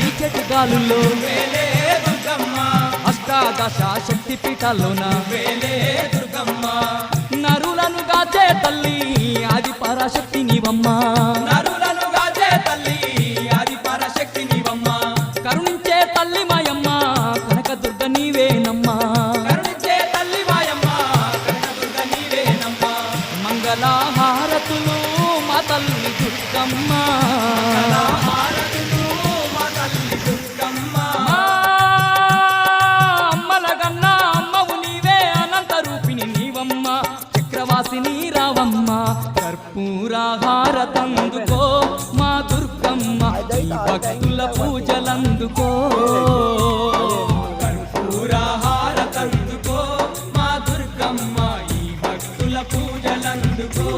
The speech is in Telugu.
వికెట్ వేలే అష్టాదశ శక్తి పీఠాల్లోన. నరులను గాచే తల్లి అది పరాశక్తి నీవమ్మా. నరులను గాచే తల్లి అది పరాశక్తి నీవమ్మ. కరుణించే తల్లి మాయమ్మ కనక దుర్గ నీవేనమ్మా. కరుణించే తల్లి మాయమ్మ కనక దుర్గ నీవేనమ్మ. మంగళహారతులు మా తల్లి దుర్గమ్మ. వాసిని రావమ్మ కర్పూరాహారతందుకో మా దుర్గమ్మ భక్తుల పూజలందుకో. కర్పూరాహారతందుకో మా దుర్గమ్మ ఈ భక్తుల పూజలందుకో.